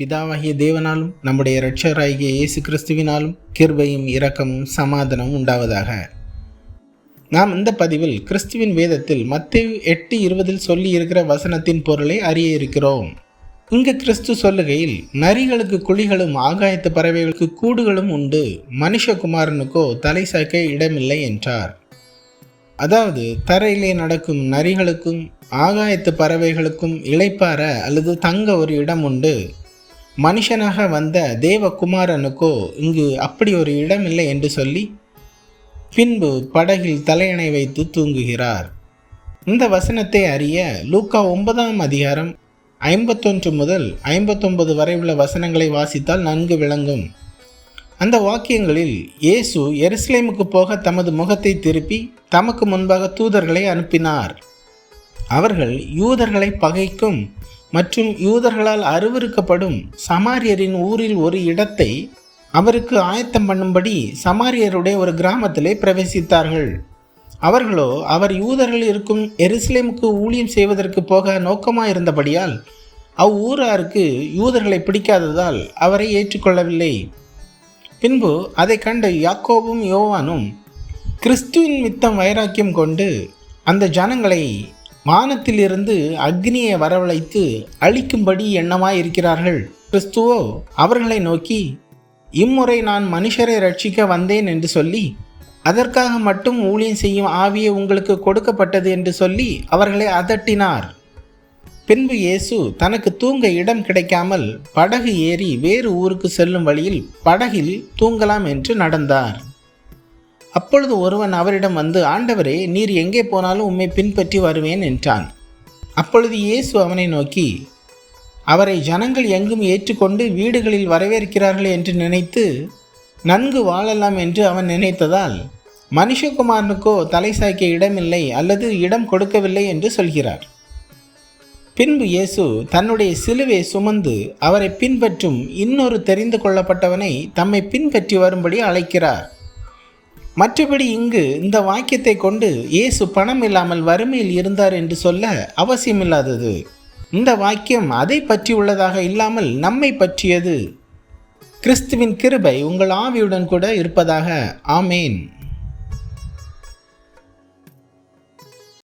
பிதாவாகிய தேவனாலும் நம்முடைய இரட்சகராகிய இயேசு கிறிஸ்துவினாலும் கிருபையும் இரக்கமும் சமாதானம் உண்டாவதாக. நாம் இந்த பதிவில் கிறிஸ்துவின் வேதத்தில் மத்திய எட்டு இருபதில் சொல்லி இருக்கிற வசனத்தின் பொருளை அறிய இருக்கிறோம். இங்கு கிறிஸ்து சொல்லுகையில் நரிகளுக்கு குழிகளும் ஆகாயத்து பறவைகளுக்கு கூடுகளும் உண்டு மனுஷகுமாரனுக்கோ தலை சாய்க்க இடமில்லை என்றார். அதாவது தரையிலே நடக்கும் நரிகளுக்கும் ஆகாயத்து பறவைகளுக்கும் இளைப்பாற அல்லது தங்க ஒரு இடம் உண்டு. மனுஷனாக வந்த தேவகுமாரனுக்கோ இங்கு அப்படி ஒரு இடம் இல்லை என்று சொல்லி பின்பு படகில் தலையணை வைத்து தூங்குகிறார். இந்த வசனத்தை அறிய லூக்கா ஒன்பதாம் அதிகாரம் ஐம்பத்தொன்று முதல் ஐம்பத்தொன்பது வரை உள்ள வசனங்களை வாசித்தால் நன்கு விளங்கும். அந்த வாக்கியங்களில் இயேசு எருசலேமுக்கு போக தமது முகத்தை திருப்பி தமக்கு முன்பாக தூதர்களை அனுப்பினார். அவர்கள் யூதர்களை பகைக்கும் மற்றும் யூதர்களால் அருவருக்கப்படும் சமாரியரின் ஊரில் ஒரு இடத்தை அவருக்கு ஆயத்தம் பண்ணும்படி சமாரியருடைய ஒரு கிராமத்திலே பிரவேசித்தார்கள். அவர்களோ அவர் யூதர்கள் இருக்கும் எருசலேமுக்கு ஊழியம் செய்வதற்கு போக நோக்கமாக இருந்தபடியால் அவ்வூராருக்கு யூதர்களை பிடிக்காததால் அவரை ஏற்றுக்கொள்ளவில்லை. பின்பு அதை கண்ட யாக்கோவும் யோவானும் கிறிஸ்துவின் மித்தம் வைராக்கியம் கொண்டு அந்த ஜனங்களை வானத்திலிருந்து அக்னியை வரவழைத்து அழிக்கும்படி எண்ணமாய் இருக்கிறார்கள் கிறிஸ்துவோ அவர்களை நோக்கி இம்முறை நான் மனுஷரை ரட்சிக்க வந்தேன் என்று சொல்லி அதற்காக மட்டும் ஊழியம் செய்யும் ஆவியை உங்களுக்கு கொடுக்கப்பட்டது என்று சொல்லி அவர்களை அதட்டினார். பின்பு இயேசு தனக்கு தூங்க இடம் கிடைக்காமல் படகு ஏறி வேறு ஊருக்கு செல்லும் வழியில் படகில் தூங்கலாம் என்று நடந்தார். அப்பொழுது ஒருவன் அவரிடம் வந்து ஆண்டவரே நீர் எங்கே போனாலும் உம்மை பின்பற்றி வருவேன் என்றான். அப்பொழுது இயேசு அவனை நோக்கி அவரை ஜனங்கள் எங்கும் ஏற்றுக்கொண்டு வீடுகளில் வரவேற்கிறார்கள் என்று நினைத்து நன்கு வாழலாம் என்று அவன் நினைத்ததால் மனுஷகுமாரனுக்கோ தலை சாய்க்க இடமில்லை அல்லது இடம் கொடுக்கவில்லை என்று சொல்கிறார். பின்பு இயேசு தன்னுடைய சிலுவை சுமந்து அவரை பின்பற்றும் இன்னொரு தெரிந்து கொள்ளப்பட்டவனை தம்மை பின்பற்றி வரும்படி அழைக்கிறார். மற்றபடி இங்கு இந்த வாக்கியத்தை கொண்டு இயேசு பணம் இல்லாமல் வறுமையில் இருந்தார் என்று சொல்ல அவசியமில்லாதது இந்த வாக்கியம் அதை பற்றி உள்ளதாக இல்லாமல் நம்மை பற்றியது. கிறிஸ்துவின் கிருபை உங்கள் ஆவியுடன் கூட இருப்பதாக. ஆமேன்.